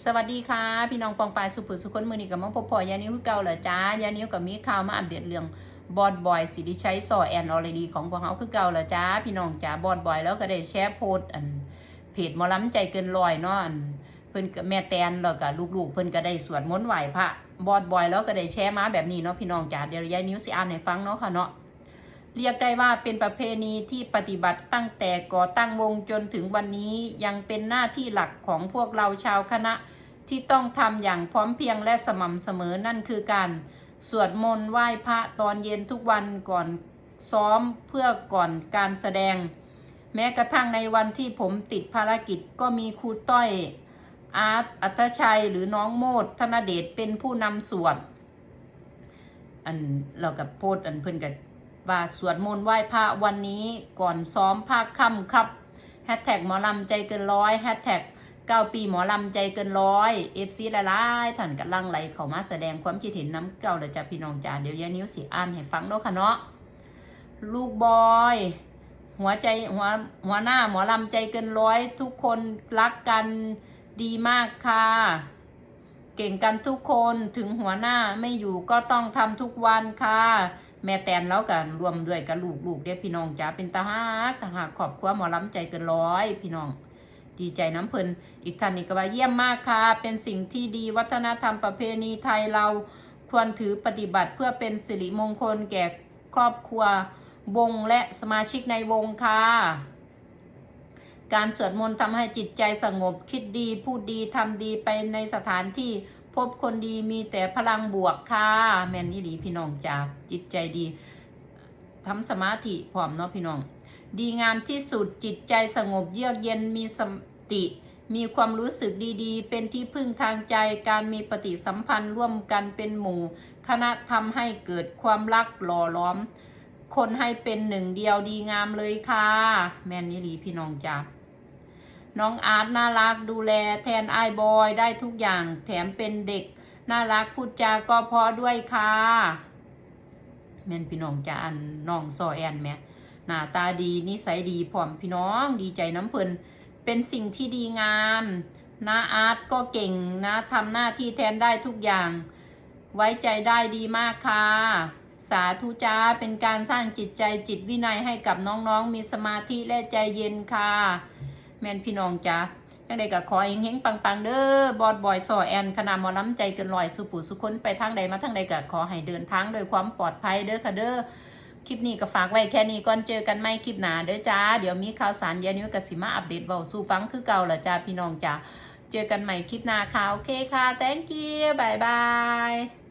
สวัสดีค่ะ พี่น้องปองปายสุภุสุคนมือนี้กับมองพบพอยานิ้วคือเก่าเหรอจ้ายานิ้วกับมีข่าวมาอัปเดตเรื่องบอดบอยสิริชัยซอแอนออลดีของพวกเขาคือเก่าเหรอจ้าพี่น้องจ้าบอดบอยแล้วก็ได้แชร์โพสต์อันเพจมอล้ำใจเกินลอยเนาะอันเพิ่นกับแม่แตนแล้วก็ลูกๆ เพิ่นก็ได้สวดมนต์ไหว้พระบอดบอยแล้วก็ได้แชร์มาแบบนี้เนาะพี่น้องจ้าเดี๋ยวยายนิ้วสิอ่านให้ฟังเนาะค่ะเนาะ เรียกได้ว่าเป็นประเพณีที่ปฏิบัติตั้งแต่ก่อตั้งวงจนถึงวันนี้ยังเป็นหน้าที่หลักของพวกเราชาวคณะ ที่ต้องทำอย่างพร้อมเพียงและสม่ำเสมอนั่นคือการสวดมนต์ไหว้พระตอนเย็นทุกวันก่อนซ้อมเพื่อก่อนการแสดง แม้กระทั่งในวันที่ผมติดภารกิจก็มีครูต้อย อาร์ตอัตชัยหรือน้องโมดธนเดชเป็นผู้นำสวดอันเรากับโพสต์อันเพิ่อนกับ ว่าสวดมนต์ไหว้พระวันนี้ก่อนซ้อมภาคค่ำครับแฮชแท็กหมอลำใจเกินร้อยแฮชแท็กเก้าปีหมอลำใจเกินร้อยเอฟซีหลายๆท่านกำลังไหลเข้ามาแสดงความคิดเห็นน้ำเก่าแล้วจ้ะพี่น้องจ้าเดี๋ยวยานิ้วสิอ่านให้ฟังเนาะค่ะเนาะลูกบอย หัวใจหัวหัวหน้าหมอลำใจเกินร้อยทุกคนรักกันดีมากค่ะ ก่งกันทุกคนถึงหัวหน้าไม่อยู่ก็ต้องทำทุกวันค่ะ แม่แตนแล้วกันรวมด้วยกับลูกๆเด้อพี่น้องจ้าเป็นตาฮักตาหักขอบครัวหมอลำใจเกินร้อย พี่น้อง ดีใจน้ำเพลินอีกท่านนี้ก็ว่าเยี่ยมมากค่ะ เป็นสิ่งที่ดีวัฒนธรรมประเพณีไทยเราควรถือปฏิบัติเพื่อเป็นสิริมงคลแก่ครอบครัววงและสมาชิกในวงค่ะ การสวดมนต์ทำให้จิตใจสงบ คิดดี พูดดีทำดีไปในสถานที่พบคนดีมีแต่พลังบวกค่ะ แม่นอี่ดีพี่น้องจ้าจิตใจดีทำสมาธิพร้อมเนาะพี่น้อง ดีงามที่สุดจิตใจสงบเยือกเย็นมีสติ มีความรู้สึกดีๆ เป็นที่พึ่งทางใจการมีปฏิสัมพันธ์ร่วมกันเป็นหมู่ คณะทำให้เกิดความรักหล่อล้อม คนให้เป็นหนึ่งเดียวดีงามเลยค่ะ แม่นนี่ลีพี่น้องจ้า น้องอาร์ตน่ารักดูแลแทนไอ้บอยได้ทุกอย่าง แถมเป็นเด็ก น่ารักพูดจาก็พอด้วยค่ะแม่นพี่น้องจ้าอันน้องซอแอนแม่หน้าตาดีนิสัยดีพร้อมพี่น้องดีใจน้ำเพลินเป็นสิ่งที่ดีงามนาอาร์ตก็เก่งนะทำหน้าที่แทนได้ทุกอย่าง ไว้ใจได้ดีมากค่ะ สาธุจ้าเป็นการสร้างจิตใจจิตวินัยให้กับน้องๆ มีสมาธิและใจเย็นค่ะ แม่นพี่น้องจ้ายังไดก็ขอเฮงๆปังๆเด้อบอดบอยซอแอนคณะมอล้ำใจเกินลอยสุปุสุคนไปทางใดมาทางใดก็ขอให้เดินทางโดยความปลอดภัยเด้อค่ะเด้อคลิปนี้ก็ฝากไว้แค่นี้ก่อนเจอกันไม่คลิปหนาเด้อจ้า เดี๋ยวมีข่าวสารยานิ้วกับสิมาอัปเดตเบาสู่ฟังคือเก่าละจ้าพี่น้องจ้าเจอกันใหม่คลิปหน้าค่ะโอเคค่ะ thank you บายบาย